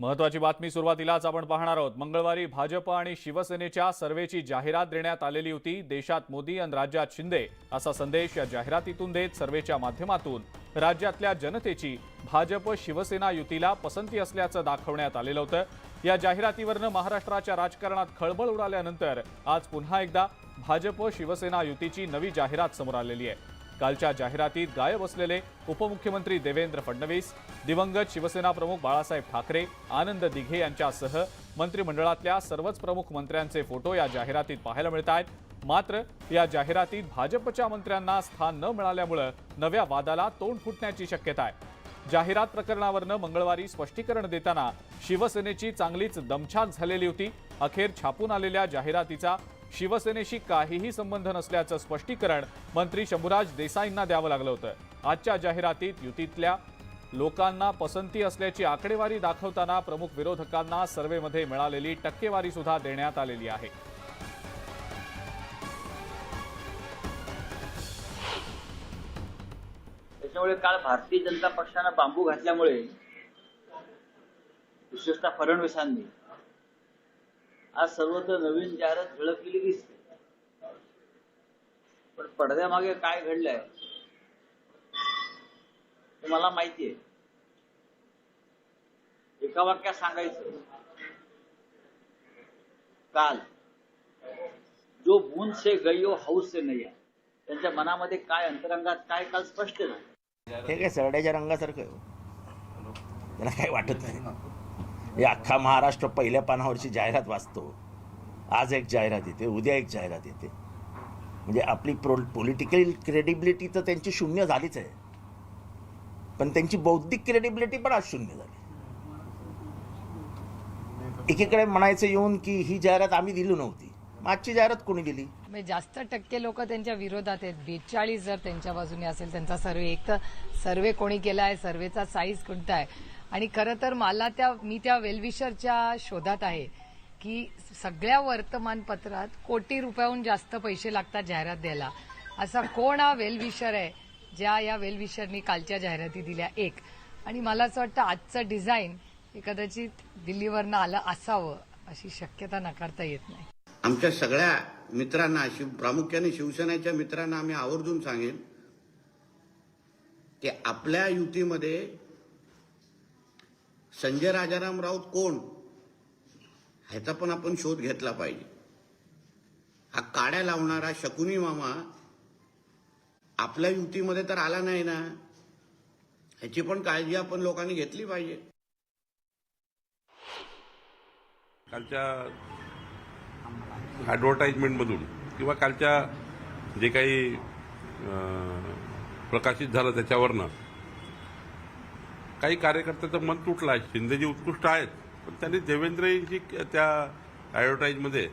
महत्वाची बातमी सुरुवातीलाच आपण पाहणार आहोत. मंगळवारी भाजप आणि शिवसेनेच्या सर्वेची जाहिरात देण्यात आलेली होती. देशात मोदी आणि राज्यात शिंदे असा संदेश या जाहिरातीतून देत सर्वेच्या माध्यमातून राज्यातल्या जनतेची भाजप शिवसेना युतीला पसंती असल्याचं दाखवण्यात आलेलं होतं. या जाहिरातीवरनं महाराष्ट्राच्या राजकारणात खळबळ उडाल्यानंतर आज पुन्हा एकदा भाजप शिवसेना युतीची नवी जाहिरात समोर आलेली आहे. कालच्या जाहिरातीत गायब असलेले उपमुख्यमंत्री देवेंद्र फडणवीस दिवंगत शिवसेना प्रमुख बाळासाहेब ठाकरे आनंद दिघे यांच्यासह मंत्रिमंडळातल्या सर्वच प्रमुख मंत्र्यांचे फोटो या जाहिरातीत पाहायला मिळत आहेत मात्र या जाहिरातीत भाजपच्या मंत्र्यांना स्थान न मिळाल्यामुळं नव्या वादाला तोंड फुटण्याची शक्यता आहे. जाहिरात प्रकरणावरनं मंगळवारी स्पष्टीकरण देताना शिवसेनेची चांगलीच दमछाक झालेली होती. अखेर छापून आलेल्या जाहिरातीचा शिवसेनेशी काहीही संबंध नसल्याचं स्पष्टीकरण मंत्री शंभूराज देसाईंना द्यावं लागलं होतं. आजच्या जाहिरातीत युतीतल्या लोकांना पसंती असल्याची आकडेवारी दाखवताना प्रमुख विरोधकांना सर्व्हेमध्ये मिळालेली टक्केवारी सुद्धा देण्यात आलेली आहे. त्याच्यामुळे काल भारतीय जनता पक्षानं बांबू घातल्यामुळे विशेषतः फडणवीसांनी आज सर्वत्र नवीन जाहिरात झळकलेली दिसते. पण पडद्यामागे काय घडलंय? हे मला माहितीये. एका वाक्यात सांगायचं. काल जो बूंद से गई हो हाऊस से नाही आहे त्यांच्या मनामध्ये काय अंतरंगात काय काल स्पष्ट झालं? हे काय सरड्याच्या रंगासारखं हो. त्याला काय वाटत नाही. मी अख्खा महाराष्ट्र पहिल्या पानावरची जाहिरात वाचतो. आज एक जाहिरात येते उद्या एक जाहिरात येते. म्हणजे आपली प्रो पॉलिटिकल क्रेडिबिलिटी तर त्यांची शून्य झालीच आहे. पण त्यांची बौद्धिक क्रेडिबिलिटी पण आज शून्य झाली. एकीकडे म्हणायचं येऊन की ही जाहिरात आम्ही दिली नव्हती. मागची आजची जाहिरात कोणी दिली? म्हणजे जास्त टक्के लोक त्यांच्या विरोधात आहेत. बेचाळीस जर त्यांच्या बाजूने असेल त्यांचा सर्वे. एक तर सर्वे कोणी केला आहे सर्वेचा साईज कोणता आहे? आणि खरं तर मला त्या मी त्या वेलविशरच्या शोधात आहे की सगळ्या वर्तमानपत्रात कोटी रुपयाहून जास्त पैसे लागतात जाहिरात द्यायला. असा कोण हा वेलविशर आहे ज्या या वेलविशरनी कालच्या जाहिराती दिल्या? एक. आणि मला असं वाटतं आजचं डिझाईन हे कदाचित दिल्लीवरनं आलं असावं अशी शक्यता नाकारता येत नाही. आमच्या सगळ्या मित्रांना शिव प्रामुख्याने शिवसेनेच्या मित्रांना आम्ही आवर्जून सांगेन की आपल्या युतीमध्ये संजय राजाराम राऊत कोण? ह्याचा पण आपण शोध घेतला पाहिजे. हा काड्या लावणारा शकुनी मामा आपल्या युतीमध्ये तर आला नाही ना. ह्याची पण काळजी आपण लोकांनी घेतली पाहिजे. कालच्या ॲडव्हर्टाईजमेंटमधून किंवा कालच्या जे काही प्रकाशित झालं त्याच्यावरनं काही कार्यकर्त्याचं मन तुटलं आहे. शिंदेजी उत्कृष्ट आहेत. पण त्यांनी देवेंद्रजींची त्या ॲडव्हर्टाईजमध्ये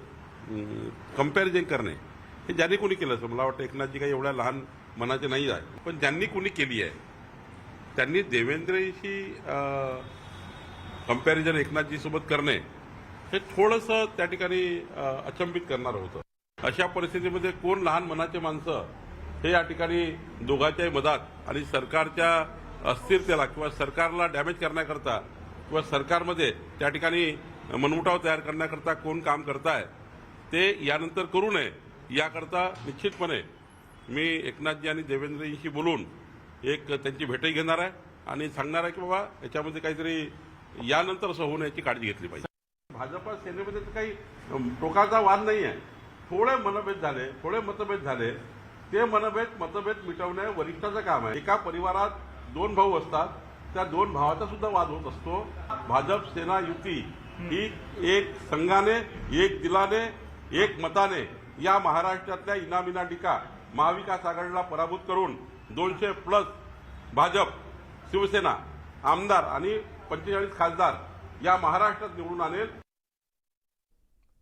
कंपॅरिझन करणे हे ज्यांनी कोणी केलं असं? मला वाटतं एकनाथजी काही एवढ्या लहान मनाचे नाही आहे पण ज्यांनी कोणी केली आहे त्यांनी देवेंद्रशी कंपॅरिझन एकनाथजीसोबत करणे हे थोडंसं त्या ठिकाणी अचंबित करणारं होतं. अशा परिस्थितीमध्ये कोण लहान मनाचे माणसं हे या ठिकाणी दोघांच्याही मधात आणि सरकारच्या अस्थिरतेला किंवा सरकारला डॅमेज करण्याकरता किंवा सरकारमध्ये त्या ठिकाणी मनमुटाव तयार करण्याकरता कोण काम करताय ते यानंतर करू नये याकरता निश्चितपणे मी एकनाथजी आणि देवेंद्रजींशी बोलून एक त्यांची भेटही घेणार आहे आणि सांगणार आहे की बाबा याच्यामध्ये काहीतरी यानंतर असं होऊ नये याची काळजी घेतली पाहिजे. भाजपा सेनेमध्ये तर काही टोकाचा वाद नाही आहे थोडे मनभेद झाले थोडे मतभेद झाले. ते मनभेद मतभेद मिटवणे वरिष्ठाचं काम आहे. एका परिवारात दोन भाऊ असतात त्या दोन भावाचा सुद्धा वाद होत असतो. भाजप सेना युती ही एक संघाने एक दिलाने एक मताने या महाराष्ट्रातल्या इनामिना टीका महाविकास आघाडीला पराभूत करून दोनशे प्लस भाजप शिवसेना आमदार आणि पंचेचाळीस खासदार या महाराष्ट्रात निवडून आणेल.